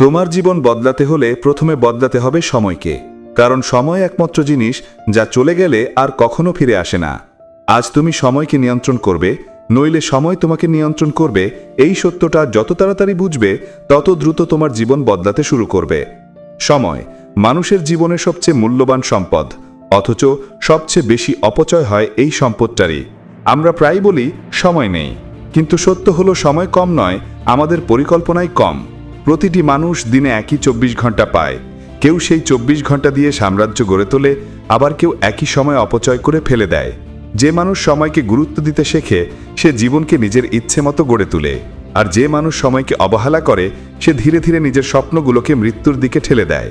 তোমার জীবন বদলাতে হলে প্রথমে বদলাতে হবে সময়কে, কারণ সময় একমাত্র জিনিস যা চলে গেলে আর কখনো ফিরে আসে না। আজ তুমি সময়কে নিয়ন্ত্রণ করবে, নইলে সময় তোমাকে নিয়ন্ত্রণ করবে, এই সত্যটা যত তাড়াতাড়ি বুঝবে, তত দ্রুত তোমার জীবন বদলাতে শুরু করবে। সময়, মানুষের জীবনের সবচেয়ে মূল্যবান সম্পদ, অথচ সবচেয়ে বেশি অপচয় হয় এই সম্পদটারই। আমরা প্রায় বলি, সময় নেই। কিন্তু সত্য হলো, সময় কম নয়, আমাদের পরিকল্পনাই কম। প্রতিটি মানুষ দিনে একই চব্বিশ ঘণ্টা পায়। কেউ সেই চব্বিশ ঘণ্টা দিয়ে সাম্রাজ্য গড়ে তোলে, আবার কেউ একই সময় অপচয় করে ফেলে দেয়। যে মানুষ সময়কে গুরুত্ব দিতে শেখে, সে জীবনকে নিজের ইচ্ছে মতো গড়ে তোলে। আর যে মানুষ সময়কে অবহেলা করে, সে ধীরে ধীরে নিজের স্বপ্নগুলোকে মৃত্যুর দিকে ঠেলে দেয়।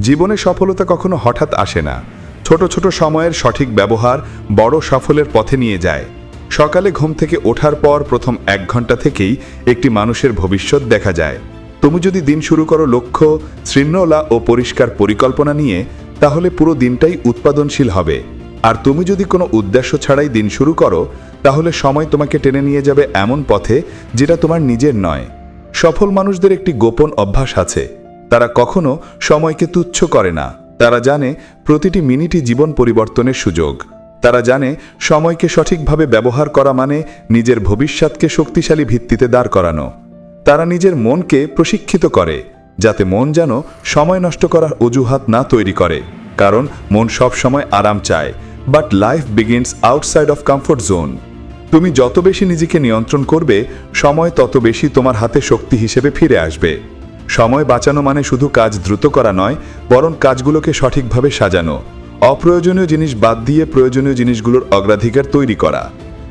জীবনে সফলতা কখনো হঠাৎ আসে না। ছোট ছোট সময়ের সঠিক ব্যবহার বড় সফলের পথে নিয়ে যায়। সকালে ঘুম থেকে ওঠার পর প্রথম এক ঘণ্টা থেকেই একটি মানুষের ভবিষ্যৎ দেখা যায়। তুমি যদি দিন শুরু করো লক্ষ্য শৃঙ্খলা ও পরিষ্কার পরিকল্পনা নিয়ে, তাহলে পুরো দিনটাই উৎপাদনশীল হবে। আর তুমি যদি কোনো উদ্দেশ্য ছাড়াই দিন শুরু করো, তাহলে সময় তোমাকে টেনে নিয়ে যাবে এমন পথে যেটা তোমার নিজের নয়। সফল মানুষদের একটি গোপন অভ্যাস আছে। তারা কখনো সময়কে তুচ্ছ করে না। তারা জানে প্রতিটি মিনিটই জীবন পরিবর্তনের সুযোগ। তারা জানে সময়কে সঠিকভাবে ব্যবহার করা মানে নিজের ভবিষ্যৎকে শক্তিশালী ভিত্তিতে দাঁড় করানো। তারা নিজের মনকে প্রশিক্ষিত করে, যাতে মন যেন সময় নষ্ট করার অজুহাত না তৈরি করে। কারণ মন সব সময় আরাম চায় but life begins outside of comfort zone তুমি যত বেশি নিজেকে নিয়ন্ত্রণ করবে, সময় তত বেশি তোমার হাতে শক্তি হিসেবে ফিরে আসবে। সময় বাঁচানো মানে শুধু কাজ দ্রুত করা নয়, বরং কাজগুলোকে সঠিকভাবে সাজানো। অপ্রয়োজনীয় জিনিস বাদ দিয়ে প্রয়োজনীয় জিনিসগুলোর অগ্রাধিকার তৈরি করা।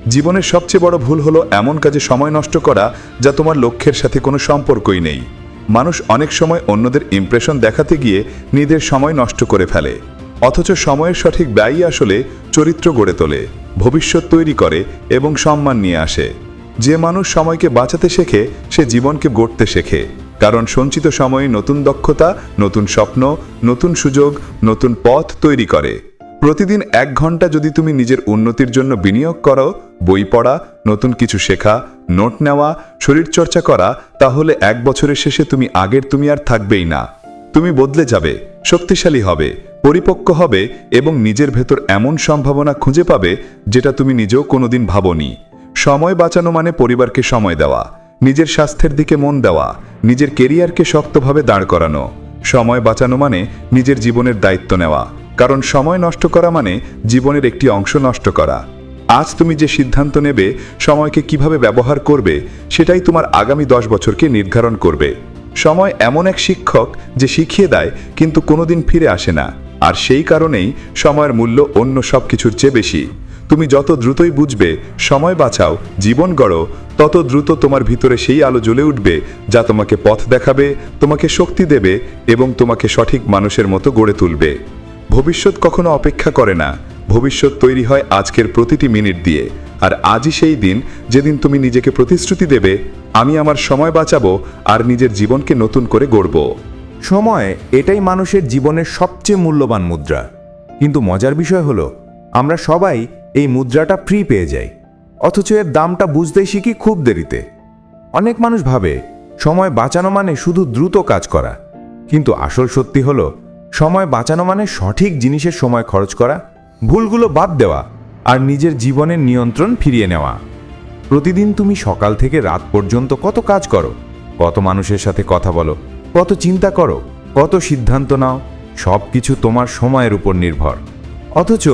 জীবনের সবচেয়ে বড় ভুল হলো এমন কাজে সময় নষ্ট করা যা তোমার লক্ষ্যের সাথে কোনো সম্পর্কই নেই। মানুষ অনেক সময় অন্যদের ইমপ্রেশন দেখাতে গিয়ে নিজের সময় নষ্ট করে ফেলে, অথচ সময়ের সঠিক ব্যয়ই আসলে চরিত্র গড়ে তোলে, ভবিষ্যৎ তৈরি করে এবং সম্মান নিয়ে আসে। যে মানুষ সময়কে বাঁচাতে শেখে, সে জীবনকে গড়তে শেখে, কারণ সঞ্চিত সময়ে নতুন দক্ষতা, নতুন স্বপ্ন, নতুন সুযোগ, নতুন পথ তৈরি করে। প্রতিদিন এক ঘণ্টা যদি তুমি নিজের উন্নতির জন্য বিনিয়োগ করো বই পড়া, নতুন কিছু শেখা, নোট নেওয়া শরীরচর্চা করা, তাহলে এক বছরের শেষে তুমি আগের তুমি আর থাকবেই না। তুমি বদলে যাবে, শক্তিশালী হবে, পরিপক্ক হবে এবং নিজের ভেতর এমন সম্ভাবনা খুঁজে পাবে যেটা তুমি নিজেও কোনোদিন ভাবনি। সময় বাঁচানো মানে পরিবারকে সময় দেওয়া, নিজের স্বাস্থ্যের দিকে মন দেওয়া, নিজের কেরিয়ারকে শক্তভাবে দাঁড় করানো। সময় বাঁচানো মানে নিজের জীবনের দায়িত্ব নেওয়া, কারণ সময় নষ্ট করা মানে জীবনের একটি অংশ নষ্ট করা। আজ তুমি যে সিদ্ধান্ত নেবে, সময়কে কীভাবে ব্যবহার করবে, সেটাই তোমার আগামী দশ বছরকে নির্ধারণ করবে। সময় এমন এক শিক্ষক যে শিখিয়ে দেয়, কিন্তু কোনোদিন ফিরে আসে না। আর সেই কারণেই সময়ের মূল্য অন্য সব কিছুর চেয়ে বেশি। তুমি যত দ্রুতই বুঝবে, সময় বাঁচাও, জীবন গড়ো, তত দ্রুত তোমার ভিতরে সেই আলো জ্বলে উঠবে, যা তোমাকে পথ দেখাবে, তোমাকে শক্তি দেবে এবং তোমাকে সঠিক মানুষের মতো গড়ে তুলবে। ভবিষ্যৎ কখনো অপেক্ষা করে না। ভবিষ্যৎ তৈরি হয় আজকের প্রতিটি মিনিট দিয়ে। আর আজই সেই দিন যেদিন তুমি নিজেকে প্রতিশ্রুতি দেবে, আমি আমার সময় বাঁচাবো আর নিজের জীবনকে নতুন করে গড়ব। সময় এটাই মানুষের জীবনের সবচেয়ে মূল্যবান মুদ্রা। কিন্তু মজার বিষয় হলো, আমরা সবাই এই মুদ্রাটা ফ্রি পেয়ে যাই। অথচ এর দামটা বুঝতেই শিখি খুব দেরিতে। অনেক মানুষ ভাবে, সময় বাঁচানো মানে শুধু দ্রুত কাজ করা। কিন্তু আসল সত্যি হলো, সময় বাঁচানো মানে সঠিক জিনিসের সময় খরচ করা ভুলগুলো বাদ দেওয়া আর নিজের জীবনের নিয়ন্ত্রণ ফিরিয়ে নেওয়া। প্রতিদিন তুমি সকাল থেকে রাত পর্যন্ত কত কাজ করো, কত মানুষের সাথে কথা বলো, কত চিন্তা করো, কত সিদ্ধান্ত নাও সব কিছু তোমার সময়ের উপর নির্ভর। অথচ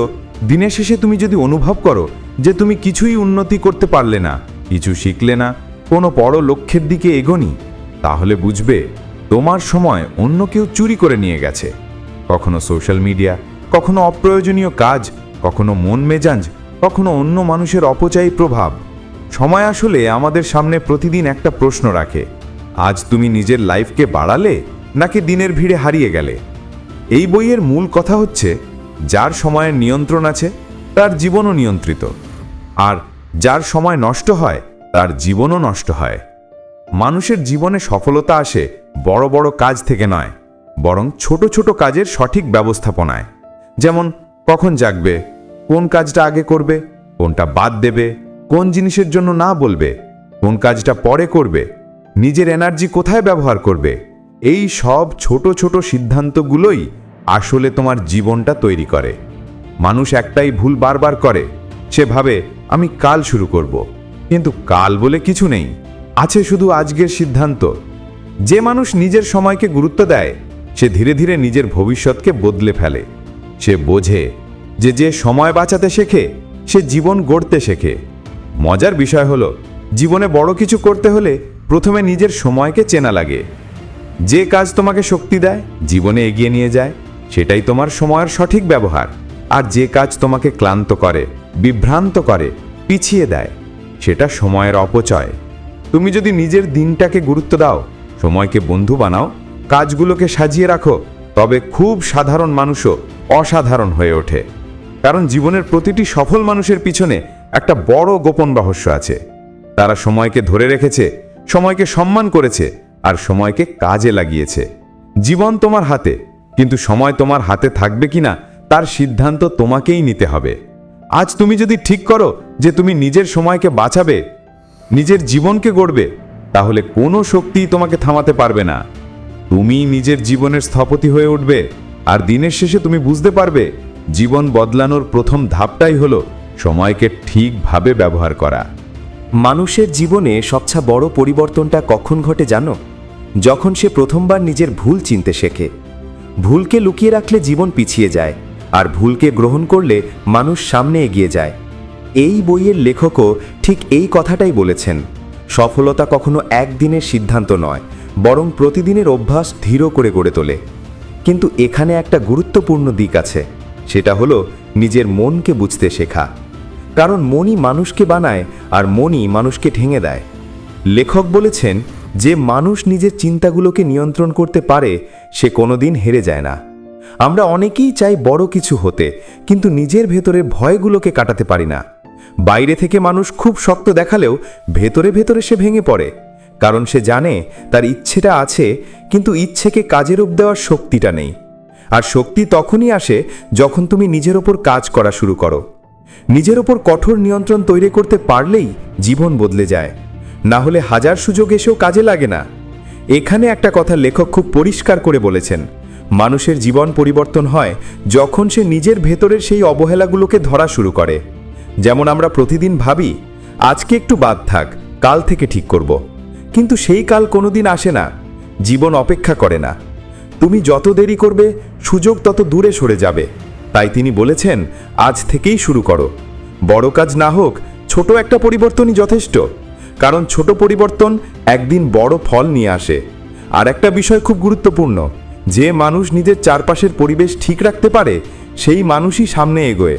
দিনের শেষে তুমি যদি অনুভব করো যে তুমি কিছুই উন্নতি করতে পারলে না, কিছু শিখলে না, কোনো বড় লক্ষ্যের দিকে এগোনি, তাহলে বুঝবে তোমার সময় অন্য কেউ চুরি করে নিয়ে গেছে। কখনো সোশ্যাল মিডিয়া কখনো অপ্রয়োজনীয় কাজ, কখনো মন মেজাঞ্জ কখনো অন্য মানুষের অপচয়ী প্রভাব। সময় আসলে আমাদের সামনে প্রতিদিন একটা প্রশ্ন রাখে, আজ তুমি নিজের লাইফকে বাড়ালে নাকি দিনের ভিড়ে হারিয়ে গেলে? এই বইয়ের মূল কথা হচ্ছে, যার সময়ের নিয়ন্ত্রণ আছে, তার জীবনও নিয়ন্ত্রিত। আর যার সময় নষ্ট হয়, তার জীবনও নষ্ট হয়। মানুষের জীবনে সফলতা আসে বড় বড় কাজ থেকে নয়, বরং ছোট ছোট কাজের সঠিক ব্যবস্থাপনায়। যেমন, কখন জাগবে, কোন কাজটা আগে করবে, কোনটা বাদ দেবে, কোন জিনিসের জন্য না বলবে, কোন কাজটা পরে করবে, নিজের এনার্জি কোথায় ব্যবহার করবে, এই সব ছোট ছোট সিদ্ধান্তগুলোই আসলে তোমার জীবনটা তৈরি করে। মানুষ একটাই ভুল বারবার করে, সে ভাবে, আমি কাল শুরু করব। কিন্তু কাল বলে কিছু নেই, আছে শুধু আজকের সিদ্ধান্ত। যে মানুষ নিজের সময়কে গুরুত্ব দেয়, সে ধীরে ধীরে নিজের ভবিষ্যৎকে বদলে ফেলে। সে বোঝে যে যে সময় বাঁচাতে শেখে, সে জীবন গড়তে শেখে। মজার বিষয় হলো, জীবনে বড় কিছু করতে হলে প্রথমে নিজের সময়কে চেনা লাগে। যে কাজ তোমাকে শক্তি দেয়, জীবনে এগিয়ে নিয়ে যায়, সেটাই তোমার সময়ের সঠিক ব্যবহার। আর যে কাজ তোমাকে ক্লান্ত করে, বিভ্রান্ত করে, পিছিয়ে দেয়, সেটা সময়ের অপচয়। তুমি যদি নিজের দিনটাকে গুরুত্ব দাও, সময়কে বন্ধু বানাও, কাজগুলোকে সাজিয়ে রাখো তবে খুব সাধারণ মানুষও অসাধারণ হয়ে ওঠে। কারণ জীবনের প্রতিটি সফল মানুষের পিছনে একটা বড় গোপন রহস্য আছে। তারা সময়কে ধরে রেখেছে, সময়কে সম্মান করেছে আর সময়কে কাজে লাগিয়েছে। জীবন তোমার হাতে, কিন্তু সময় তোমার হাতে থাকবে কিনা তার সিদ্ধান্ত তোমাকেই নিতে হবে। আজ তুমি যদি ঠিক করো যে তুমি নিজের সময়কে বাঁচাবে, নিজের জীবনকে গড়বে, তাহলে কোনো শক্তিই তোমাকে থামাতে পারবে না। তুমি নিজের জীবনের স্থপতি হয়ে উঠবে, আর দিনের শেষে তুমি বুঝতে পারবে, জীবন বদলানোর প্রথম ধাপটাই হলো সময়কে ঠিকভাবে ব্যবহার করা। মানুষের জীবনে সবচেয়ে বড় পরিবর্তনটা কখন ঘটে জানো? যখন সে প্রথমবার নিজের ভুল চিনতে শেখে। ভুলকে লুকিয়ে রাখলে জীবন পিছিয়ে যায়, আর ভুলকে গ্রহণ করলে মানুষ সামনে এগিয়ে যায়। এই বইয়ের লেখকও ঠিক এই কথাটাই বলেছেন, সফলতা কখনো একদিনের সিদ্ধান্ত নয় বরং প্রতিদিনের অভ্যাস ধীর করে গড়ে তোলে। কিন্তু এখানে একটা গুরুত্বপূর্ণ দিক আছে, সেটা হলো নিজের মনকে বুঝতে শেখা। কারণ মনই মানুষকে বানায় আর মনই মানুষকে ঠেঙে দেয়। লেখক বলেছেন, যে মানুষ নিজের চিন্তাগুলোকে নিয়ন্ত্রণ করতে পারে, সে কোনোদিন হেরে যায় না। আমরা অনেকেই চাই বড় কিছু হতে, কিন্তু নিজের ভেতরে ভয়গুলোকে কাটাতে পারি না। বাইরে থেকে মানুষ খুব শক্ত দেখালেও ভেতরে ভেতরে সে ভেঙে পড়ে। কারণ সে জানে তার ইচ্ছেটা আছে, কিন্তু ইচ্ছেকে কাজে রূপ দেওয়ার শক্তিটা নেই। আর শক্তি তখনই আসে যখন তুমি নিজের ওপর কাজ করা শুরু করো। নিজের ওপর কঠোর নিয়ন্ত্রণ তৈরি করতে পারলেই জীবন বদলে যায়। না হলে হাজার সুযোগ এসেও কাজে লাগে না। এখানে একটা কথা লেখক খুব পরিষ্কার করে বলেছেন, মানুষের জীবন পরিবর্তন হয় যখন সে নিজের ভেতরের সেই অবহেলাগুলোকে ধরা শুরু করে। যেমন আমরা প্রতিদিন ভাবি, আজকে একটু বাদ থাক, কাল থেকে ঠিক করব। কিন্তু সেই কাল কোনোদিন আসে না, জীবন অপেক্ষা করে না। তুমি যত দেরি করবে, সুযোগ তত দূরে সরে যাবে। তাই তিনি বলেছেন, আজ থেকেই শুরু করো। বড় কাজ না হোক, ছোট একটা পরিবর্তনই যথেষ্ট। কারণ ছোট পরিবর্তন একদিন বড় ফল নিয়ে আসে। আর একটা বিষয় খুব গুরুত্বপূর্ণ, যে মানুষ নিজের চারপাশের পরিবেশ ঠিক রাখতে পারে, সেই মানুষই সামনে এগোয়।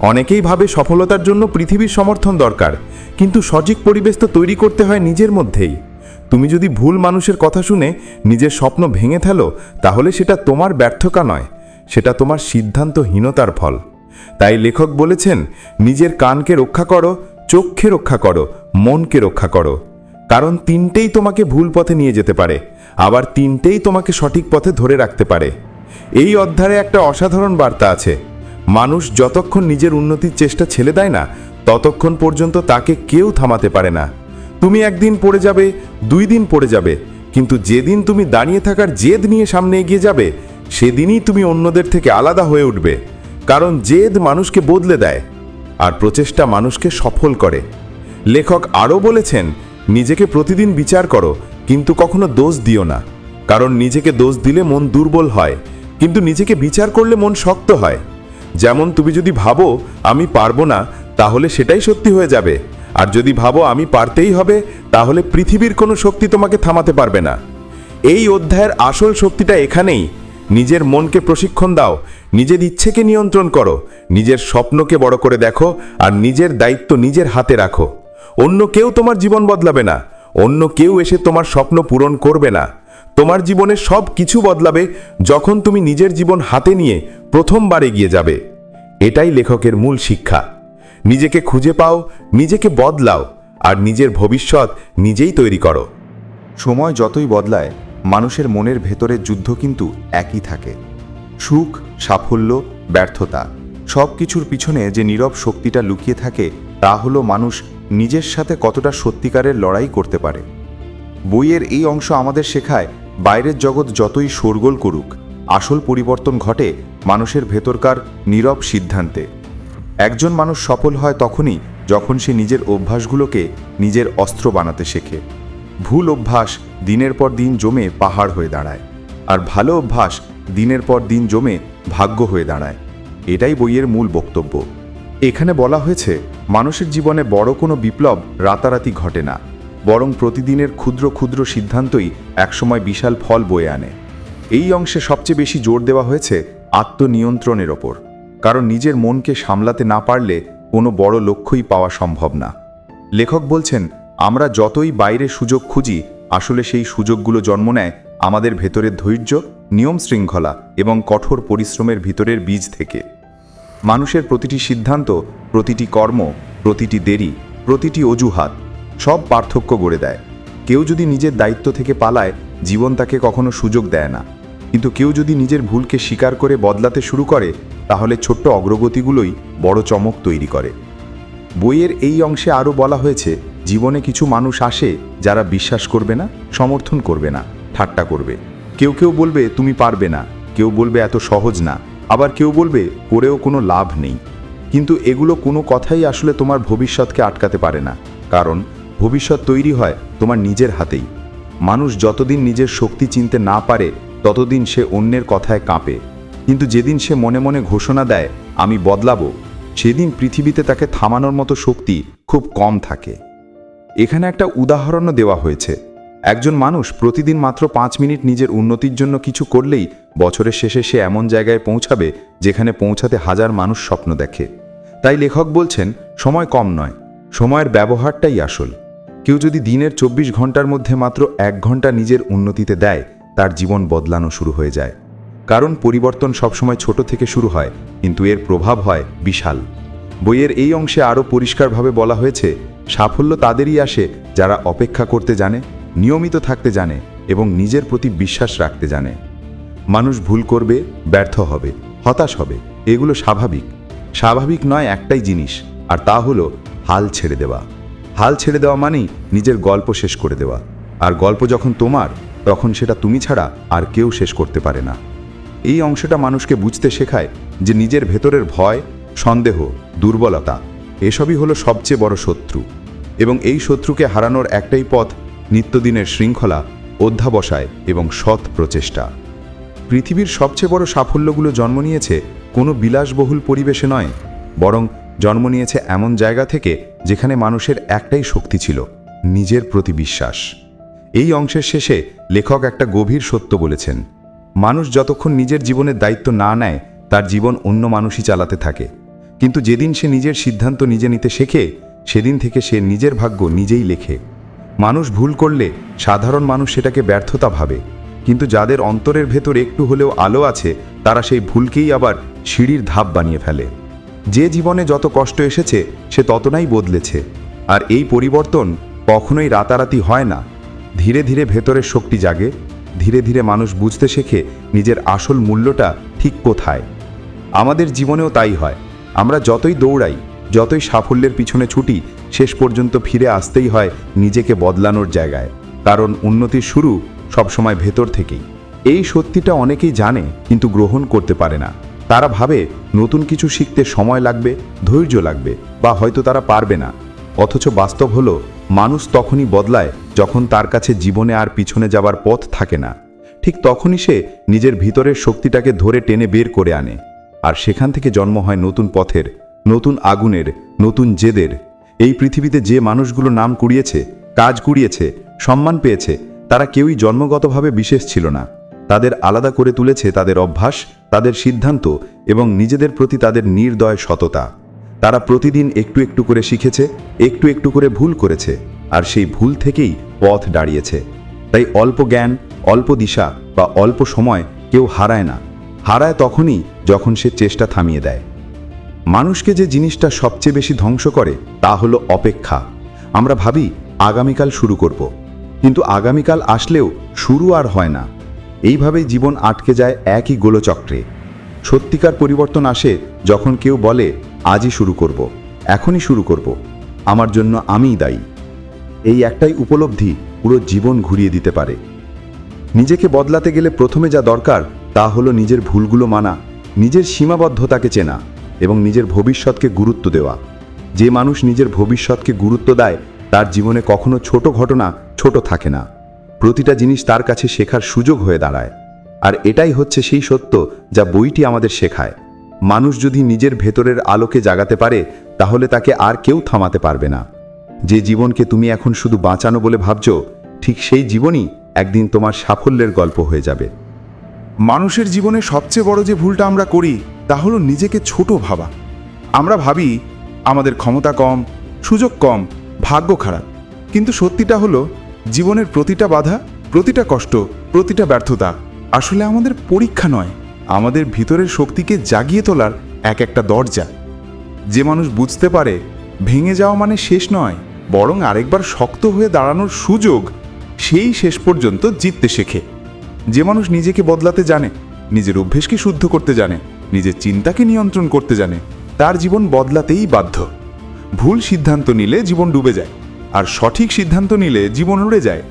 অনেকেই ভাবে সফলতার জন্য পৃথিবীর সমর্থন দরকার, কিন্তু সঠিক পরিবেশ তো তৈরি করতে হয় নিজের মধ্যেই। তুমি যদি ভুল মানুষের কথা শুনে নিজের স্বপ্ন ভেঙে ফেলো, তাহলে সেটা তোমার ব্যর্থতা নয়। সেটা তোমার সিদ্ধান্তহীনতার ফল। তাই লেখক বলেছেন, নিজের কানকে রক্ষা করো, চোখকে রক্ষা করো, মনকে রক্ষা করো। কারণ তিনটেই তোমাকে ভুল পথে নিয়ে যেতে পারে, আবার তিনটেই তোমাকে সঠিক পথে ধরে রাখতে পারে। এই অধ্যায়ে একটা অসাধারণ বার্তা আছে। মানুষ যতক্ষণ নিজের উন্নতির চেষ্টা ছেড়ে দেয় না, ততক্ষণ পর্যন্ত তাকে কেউ থামাতে পারে না। তুমি একদিন পড়ে যাবে, দুই দিন পড়ে যাবে। কিন্তু যেদিন তুমি দাঁড়িয়ে থাকার জেদ নিয়ে সামনে এগিয়ে যাবে, সেদিনই তুমি অন্যদের থেকে আলাদা হয়ে উঠবে। কারণ জেদ মানুষকে বদলে দেয়, আর প্রচেষ্টা মানুষকে সফল করে। লেখক আরও বলেছেন, নিজেকে প্রতিদিন বিচার করো, কিন্তু কখনো দোষ দিও না। কারণ নিজেকে দোষ দিলে মন দুর্বল হয়, কিন্তু নিজেকে বিচার করলে মন শক্ত হয়। যেমন তুমি যদি ভাবো, আমি পারব না, তাহলে সেটাই সত্যি হয়ে যাবে। আর যদি ভাবো আমি পারতেই হবে, তাহলে পৃথিবীর কোনো শক্তি তোমাকে থামাতে পারবে না। এই অধ্যায়ের আসল শক্তিটা এখানেই। নিজের মনকে প্রশিক্ষণ দাও, নিজের ইচ্ছেকে নিয়ন্ত্রণ করো, নিজের স্বপ্নকে বড় করে দেখো, আর নিজের দায়িত্ব নিজের হাতে রাখো। অন্য কেউ তোমার জীবন বদলাবে না, অন্য কেউ এসে তোমার স্বপ্ন পূরণ করবে না। তোমার জীবনে সব কিছু বদলাবে যখন তুমি নিজের জীবন হাতে নিয়ে প্রথমবার এগিয়ে যাবে। এটাই লেখকের মূল শিক্ষা। নিজেকে খুঁজে পাও, নিজেকে বদলাও, আর নিজের ভবিষ্যৎ নিজেই তৈরি করো। সময় যতই বদলায়, মানুষের মনের ভেতরের যুদ্ধ কিন্তু একই থাকে। সুখ, সাফল্য, ব্যর্থতা সব কিছুর পিছনে যে নীরব শক্তিটা লুকিয়ে থাকে, তা হলো মানুষ নিজের সাথে কতটা সত্যিকারের লড়াই করতে পারে। বইয়ের এই অংশ আমাদের শেখায়, বাইরের জগৎ যতই শোরগোল করুক, আসল পরিবর্তন ঘটে মানুষের ভেতরকার নীরব সিদ্ধান্তে। একজন মানুষ সফল হয় তখনই যখন সে নিজের অভ্যাসগুলোকে নিজের অস্ত্র বানাতে শেখে। ভুল অভ্যাস দিনের পর দিন জমে পাহাড় হয়ে দাঁড়ায়, আর ভালো অভ্যাস দিনের পর দিন জমে ভাগ্য হয়ে দাঁড়ায়। এটাই বইয়ের মূল বক্তব্য। এখানে বলা হয়েছে, মানুষের জীবনে বড় কোনো বিপ্লব রাতারাতি ঘটে না, বরং প্রতিদিনের ক্ষুদ্র ক্ষুদ্র সিদ্ধান্তই একসময় বিশাল ফল বয়ে আনে। এই অংশে সবচেয়ে বেশি জোর দেওয়া হয়েছে আত্মনিয়ন্ত্রণের ওপর। কারণ নিজের মনকে সামলাতে না পারলে কোনো বড় লক্ষ্যই পাওয়া সম্ভব না। লেখক বলছেন, আমরা যতই বাইরে সুযোগ খুঁজি, আসলে সেই সুযোগগুলো জন্ম নেয় আমাদের ভেতরের ধৈর্য, নিয়ম শৃঙ্খলা এবং কঠোর পরিশ্রমের ভিতরের বীজ থেকে। মানুষের প্রতিটি সিদ্ধান্ত, প্রতিটি কর্ম, প্রতিটি দেরি, প্রতিটি অজুহাত সব পার্থক্য গড়ে দেয়। কেউ যদি নিজের দায়িত্ব থেকে পালায়, জীবন তাকে কখনো সুযোগ দেয় না। কিন্তু কেউ যদি নিজের ভুলকে স্বীকার করে বদলাতে শুরু করে, তাহলে ছোট্ট অগ্রগতিগুলোই বড় চমক তৈরি করে। বইয়ের এই অংশে আরও বলা হয়েছে, জীবনে কিছু মানুষ আসে যারা বিশ্বাস করবে না, সমর্থন করবে না, ঠাট্টা করবে। কেউ কেউ বলবে, তুমি পারবে না। কেউ বলবে, এত সহজ না। আবার কেউ বলবে, করেও কোনো লাভ নেই। কিন্তু এগুলো কোনো কথাই আসলে তোমার ভবিষ্যৎকে আটকাতে পারে না। কারণ, ভবিষ্যৎ তৈরি হয় তোমার নিজের হাতেই। মানুষ যতদিন নিজের শক্তি চিনতে না পারে ততদিন সে অন্যের কথায় কাঁপে। কিন্তু যেদিন সে মনে মনে ঘোষণা দেয়, আমি বদলাবো, সেদিন পৃথিবীতে তাকে থামানোর মতো শক্তি খুব কম থাকে। এখানে একটা উদাহরণও দেওয়া হয়েছে। একজন মানুষ প্রতিদিন মাত্র পাঁচ মিনিট নিজের উন্নতির জন্য কিছু করলেই বছরের শেষে সে এমন জায়গায় পৌঁছাবে যেখানে পৌঁছাতে হাজার মানুষ স্বপ্ন দেখে। তাই লেখক বলছেন, সময় কম নয়, সময়ের ব্যবহারটাই আসল। কেউ যদি দিনের চব্বিশ ঘণ্টার মধ্যে মাত্র এক ঘণ্টা নিজের উন্নতিতে দেয় তার জীবন বদলানো শুরু হয়ে যায়। কারণ পরিবর্তন সবসময় ছোট থেকে শুরু হয়, কিন্তু এর প্রভাব হয় বিশাল। বইয়ের এই অংশে আরও পরিষ্কারভাবে বলা হয়েছে, সাফল্য তাদেরই আসে যারা অপেক্ষা করতে জানে, নিয়মিত থাকতে জানে এবং নিজের প্রতি বিশ্বাস রাখতে জানে। মানুষ ভুল করবে, ব্যর্থ হবে, হতাশ হবে, এগুলো স্বাভাবিক। স্বাভাবিক নয় একটাই জিনিস, আর তা হলো হাল ছেড়ে দেওয়া। হাল ছেড়ে দেওয়া মানেই নিজের গল্প শেষ করে দেওয়া। আর গল্প যখন তোমার তখন সেটা তুমি ছাড়া আর কেউ শেষ করতে পারে না। এই অংশটা মানুষকে বুঝতে শেখায় যে নিজের ভেতরের ভয়, সন্দেহ, দুর্বলতা, এসবই হলো সবচেয়ে বড় শত্রু এবং এই শত্রুকে হারানোর একটাই পথ নিত্যদিনের শৃঙ্খলা, অধ্যাবসায় এবং সৎ প্রচেষ্টা। পৃথিবীর সবচেয়ে বড় সাফল্যগুলো জন্ম নিয়েছে কোনো বিলাসবহুল পরিবেশে নয়, বরং জন্ম নিয়েছে এমন জায়গা থেকে যেখানে মানুষের একটাই শক্তি ছিল, নিজের প্রতি বিশ্বাস। এই অংশের শেষে লেখক একটা গভীর সত্য বলেছেন, মানুষ যতক্ষণ নিজের জীবনের দায়িত্ব না নেয়, তার জীবন অন্য মানুষই চালাতে থাকে। কিন্তু যেদিন সে নিজের সিদ্ধান্ত নিজে নিতে শেখে, সেদিন থেকে সে নিজের ভাগ্য নিজেই লেখে। মানুষ ভুল করলে সাধারণ মানুষ সেটাকে ব্যর্থতা ভাবে, কিন্তু যাদের অন্তরের ভেতর একটু হলেও আলো আছে, তারা সেই ভুলকেই আবার সিঁড়ির ধাপ বানিয়ে ফেলে। যে জীবনে যত কষ্ট এসেছে, সে ততটাই বদলেছে। আর এই পরিবর্তন কখনোই রাতারাতি হয় না। ধীরে ধীরে ভেতরের শক্তি জাগে, ধীরে ধীরে মানুষ বুঝতে শেখে নিজের আসল মূল্যটা ঠিক কোথায়। আমাদের জীবনেও তাই হয়। আমরা যতই দৌড়াই, যতই সাফল্যের পিছনে ছুটি, শেষ পর্যন্ত ফিরে আসতেই হয় নিজেকে বদলানোর জায়গায়। কারণ উন্নতির শুরু সবসময় ভেতর থেকেই। এই সত্যিটা অনেকেই জানে, কিন্তু গ্রহণ করতে পারে না। তারা ভাবে নতুন কিছু শিখতে সময় লাগবে, ধৈর্য লাগবে, বা হয়তো তারা পারবে না। অথচ বাস্তব হলো, মানুষ তখনই বদলায় যখন তার কাছে জীবনে আর পিছনে যাবার পথ থাকে না, ঠিক তখনই সে নিজের ভিতরের শক্তিটাকে ধরে টেনে বের করে আনে। আর সেখান থেকে জন্ম হয় নতুন পথের, নতুন আগুনের, নতুন জেদের। এই পৃথিবীতে যে মানুষগুলো নাম কুড়িয়েছে, কাজ কুড়িয়েছে, সম্মান পেয়েছে, তারা কেউই জন্মগতভাবে বিশেষ ছিল না। তাদের আলাদা করে তুলেছে তাদের অভ্যাস, তাদের সিদ্ধান্ত এবং নিজেদের প্রতি তাদের নির্দয় সততা। তারা প্রতিদিন একটু একটু করে শিখেছে, একটু একটু করে ভুল করেছে। আর সেই ভুল থেকেই পথ দাঁড়িয়েছে। তাই অল্প জ্ঞান, অল্প দিশা বা অল্প সময় কেউ হারায় না। হারায় তখনই যখন সে চেষ্টা থামিয়ে দেয়। মানুষকে যে জিনিসটা সবচেয়ে বেশি ধ্বংস করে, তা হলো অপেক্ষা। আমরা ভাবি, আগামীকাল শুরু করব। কিন্তু আগামীকাল আসলেও শুরু আর হয় না। এইভাবেই জীবন আটকে যায় একই গোলচক্রে। সত্যিকার পরিবর্তন আসে যখন কেউ বলে, আজই শুরু করব। এখনই শুরু করব। আমার জন্য আমিই দায়ী। এই একটাই উপলব্ধি পুরো জীবন ঘুরিয়ে দিতে পারে। নিজেকে বদলাতে গেলে প্রথমে যা দরকার তা হলো নিজের ভুলগুলো মানা, নিজের সীমাবদ্ধতাকে চেনা এবং নিজের ভবিষ্যৎকে গুরুত্ব দেওয়া। যে মানুষ নিজের ভবিষ্যৎকে গুরুত্ব দেয়, তার জীবনে কখনো ছোট ঘটনা ছোট থাকে না। প্রতিটা জিনিস তার কাছে শেখার সুযোগ হয়ে দাঁড়ায়। আর এটাই হচ্ছে সেই সত্য যা বইটি আমাদের শেখায়। মানুষ যদি নিজের ভেতরের আলোকে জাগাতে পারে, তাহলে তাকে আর কেউ থামাতে পারবে না। যে জীবনকে তুমি এখন শুধু বাঁচানো বলে ভাবছ, ঠিক সেই জীবনই একদিন তোমার সাফল্যের গল্প হয়ে যাবে। মানুষের জীবনে সবচেয়ে বড় যে ভুলটা আমরা করি, তা হলো নিজেকে ছোট ভাবা। আমরা ভাবি, আমাদের ক্ষমতা কম, সুযোগ কম, ভাগ্য খারাপ। কিন্তু সত্যিটা হলো, জীবনের প্রতিটা বাধা, প্রতিটা কষ্ট, প্রতিটা ব্যর্থতা আসলে আমাদের পরীক্ষা নয়, আমাদের ভিতরের শক্তিকে জাগিয়ে তোলার এক একটা দরজা। যে মানুষ বুঝতে পারে ভেঙে যাওয়া মানে শেষ নয়, বরং আরেকবার শক্ত হয়ে দাঁড়ানোর সুযোগ সেই শেষ পর্যন্ত জিততে শেখে। যে মানুষ নিজেকে বদলাতে জানে, নিজের অভ্যেসকে শুদ্ধ করতে জানে, নিজের চিন্তাকে নিয়ন্ত্রণ করতে জানে, তার জীবন বদলাতেই বাধ্য। ভুল সিদ্ধান্ত নিলে জীবন ডুবে যায়, আর সঠিক সিদ্ধান্ত নিলে জীবন উড়ে যায়।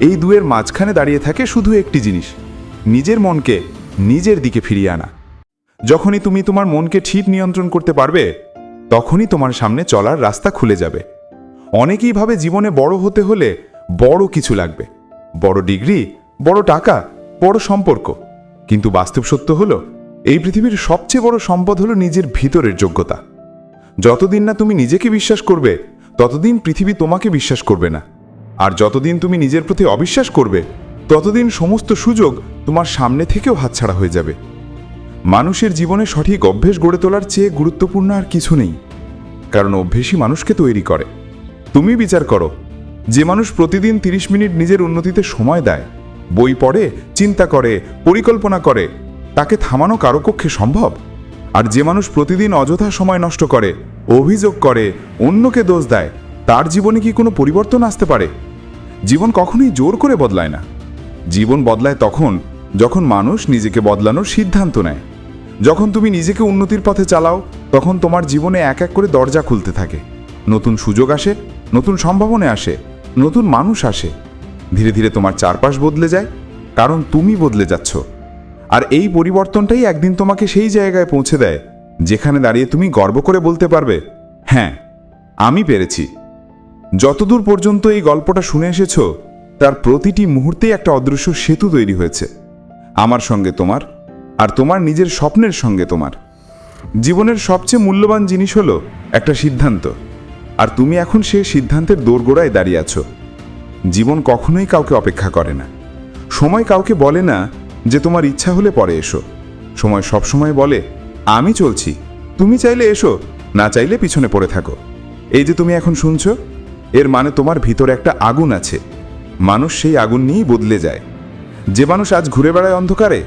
এই দুয়ের মাঝখানে দাঁড়িয়ে থাকে শুধু একটি জিনিস, নিজের মনকে নিজের দিকে ফিরিয়ে আনা। যখনই তুমি তোমার মনকে ঠিক নিয়ন্ত্রণ করতে পারবে তখনই তোমার সামনে চলার রাস্তা খুলে যাবে। অনেকেই ভাবে জীবনে বড় হতে হলে বড় কিছু লাগবে। বড় ডিগ্রি, বড় টাকা, বড় সম্পর্ক। কিন্তু বাস্তব সত্য হলো, এই পৃথিবীর সবচেয়ে বড় সম্পদ হলো নিজের ভিতরের যোগ্যতা। যতদিন না তুমি নিজেকে বিশ্বাস করবে, ততদিন পৃথিবী তোমাকে বিশ্বাস করবে না। আর যতদিন তুমি নিজের প্রতি অবিশ্বাস করবে, ততদিন সমস্ত সুযোগ তোমার সামনে থেকেও হাতছাড়া হয়ে যাবে। মানুষের জীবনে সঠিক অভ্যেস গড়ে তোলার চেয়ে গুরুত্বপূর্ণ আর কিছু নেই। কারণ অভ্যেসই মানুষকে তৈরি করে। তুমি বিচার করো। যে মানুষ প্রতিদিন ৩০ মিনিট নিজের উন্নতিতে সময় দেয়, বই পড়ে, চিন্তা করে, পরিকল্পনা করে, তাকে থামানো কারও পক্ষে সম্ভব? আর যে মানুষ প্রতিদিন অযথা সময় নষ্ট করে, অভিযোগ করে, অন্যকে দোষ দেয়, তার জীবনে কি কোনো পরিবর্তন আসতে পারে? জীবন কখনোই জোর করে বদলায় না। জীবন বদলায় তখন, যখন মানুষ নিজেকে বদলানোর সিদ্ধান্ত নেয়। যখন তুমি নিজেকে উন্নতির পথে চালাও, তখন তোমার জীবনে এক এক করে দরজা খুলতে থাকে। নতুন সুযোগ আসে, নতুন সম্ভাবনা আসে, নতুন মানুষ আসে। ধীরে ধীরে তোমার চারপাশ বদলে যায়, কারণ তুমি বদলে যাচ্ছ। আর এই পরিবর্তনটাই একদিন তোমাকে সেই জায়গায় পৌঁছে দেয়, যেখানে দাঁড়িয়ে তুমি গর্ব করে বলতে পারবে হ্যাঁ আমি পেরেছি। যতদূর পর্যন্ত এই গল্পটা শুনে এসেছ, তার প্রতিটি মুহূর্তেই একটা অদৃশ্য সেতু তৈরি হয়েছে। আমার সঙ্গে তোমার আর তোমার নিজের স্বপ্নের সঙ্গে তোমার। জীবনের সবচেয়ে মূল্যবান জিনিস হলো একটা সিদ্ধান্ত। আর তুমি এখন সে সিদ্ধান্তের দোরগোড়ায় দাঁড়িয়ে আছো। জীবন কখনোই কাউকে অপেক্ষা করে না। সময় কাউকে বলে না যে তোমার ইচ্ছা হলে পরে এসো। সময় সব সময় বলে, আমি চলছি। তুমি চাইলে এসো, না চাইলে পিছনে পড়ে থাকো। এই যে তুমি এখন শুনছো, এর মানে তোমার ভিতরে একটা আগুন আছে। মানুষ সেই আগুন নিয়েই বদলে যায়। যে মানুষ আজ ঘুরে বেড়ায় অন্ধকারে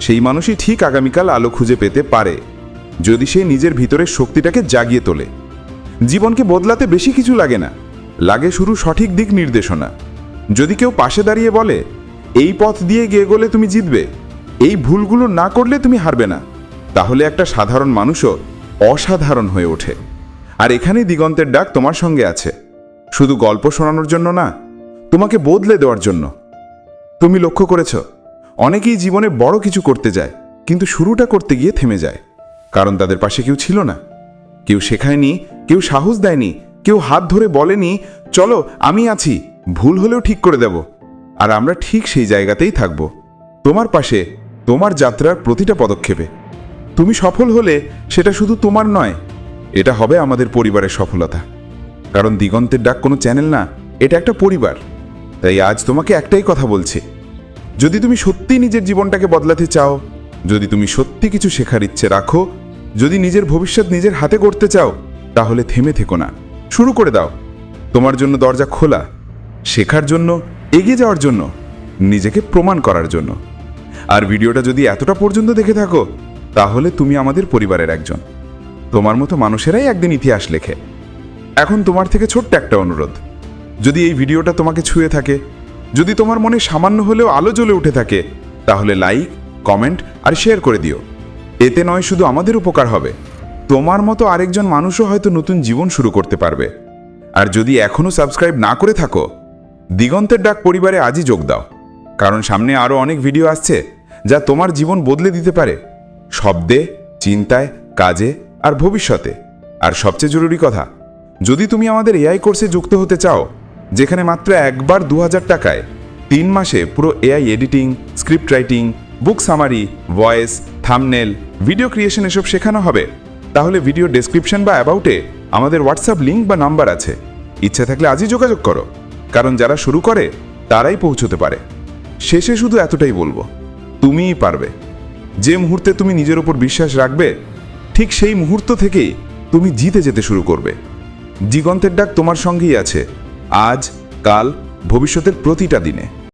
সেই মানুষই ঠিক আগামীকাল আলো খুঁজে পেতে পারে, যদি সে নিজের ভিতরের শক্তিটাকে জাগিয়ে তোলে। জীবনকে বদলাতে বেশি কিছু লাগে না, লাগে শুরু সঠিক দিক নির্দেশনা। যদি কেউ পাশে দাঁড়িয়ে বলে, এই পথ দিয়ে গিয়ে গেলে তুমি জিতবে, এই ভুলগুলো না করলে তুমি হারবে না, তাহলে একটা সাধারণ মানুষও অসাধারণ হয়ে ওঠে। আর এখানেই দিগন্তের ডাক তোমার সঙ্গে আছে। শুধু গল্প শোনানোর জন্য না, তোমাকে বদলে দেওয়ার জন্য। তুমি লক্ষ্য করেছ? অনেকেই জীবনে বড় কিছু করতে যায়, কিন্তু শুরুটা করতে গিয়ে থেমে যায়। কারণ তাদের পাশে কেউ ছিল না। কেউ শেখায়নি, কেউ সাহস দেয়নি, কেউ হাত ধরে বলেনি, চলো, আমি আছি, ভুল হলেও ঠিক করে দেব। আর আমরা ঠিক সেই জায়গাতেই থাকব। তোমার পাশে, তোমার যাত্রার প্রতিটা পদক্ষেপে। তুমি সফল হলে সেটা শুধু তোমার নয়, এটা হবে আমাদের পরিবারের সফলতা। কারণ দিগন্তের ডাক কোনো চ্যানেল না, এটা একটা পরিবার। তাই আজ তোমাকে একটাই কথা বলছি। যদি তুমি সত্যি নিজের জীবনটাকে বদলাতে চাও, যদি তুমি সত্যি কিছু শেখার ইচ্ছে রাখো, যদি নিজের ভবিষ্যৎ নিজের হাতে করতে চাও, তাহলে থেমে থেকো না। শুরু করে দাও। তোমার জন্য দরজা খোলা, শেখার জন্য, এগিয়ে যাওয়ার জন্য, নিজেকে প্রমাণ করার জন্য। আর ভিডিওটা যদি এতটা পর্যন্ত দেখে থাকো, তাহলে তুমি আমাদের পরিবারের একজন। তোমার মতো মানুষেরাই একদিন ইতিহাস লেখে। এখন তোমার থেকে ছোট্ট একটা অনুরোধ। যদি এই ভিডিওটা তোমাকে ছুঁয়ে থাকে যদি তোমার মনে সামান্য হলেও আলো জ্বলে উঠে থাকে, তাহলে লাইক কমেন্ট আর শেয়ার করে দিও। এতে নয় শুধু আমাদের উপকার হবে, তোমার মতো আরেকজন মানুষও হয়তো নতুন জীবন শুরু করতে পারবে। আর যদি এখনও সাবস্ক্রাইব না করে থাকো, দিগন্তের ডাক পরিবারে আজই যোগ দাও, কারণ সামনে আরও অনেক ভিডিও আসছে যা তোমার জীবন বদলে দিতে পারে, শব্দে, চিন্তায়, কাজে আর ভবিষ্যতে। আর সবচেয়ে জরুরি কথা, যদি তুমি আমাদের এআই কোর্সে যুক্ত হতে চাও যেখানে মাত্র একবার দু হাজার টাকায় তিন মাসে পুরো AI editing, script writing, book summary, voice, thumbnail, video creation এসব শেখানো হবে। তাহলে ভিডিও ডেসক্রিপশন বা অ্যাবাউটে আমাদের হোয়াটসঅ্যাপ লিঙ্ক বা নাম্বার আছে। ইচ্ছে থাকলে আজই যোগাযোগ করো, কারণ যারা শুরু করে, তারাই পৌঁছতে পারে। শেষে শুধু এতটাই বলব, তুমিই পারবে। যে মুহূর্তে তুমি নিজের উপর বিশ্বাস রাখবে, ঠিক সেই মুহূর্ত থেকেই তুমি জিতে যেতে শুরু করবে। দিগন্তের ডাক তোমার সঙ্গেই আছে। আজ কাল ভবিষ্যতের প্রতিটা দিনে।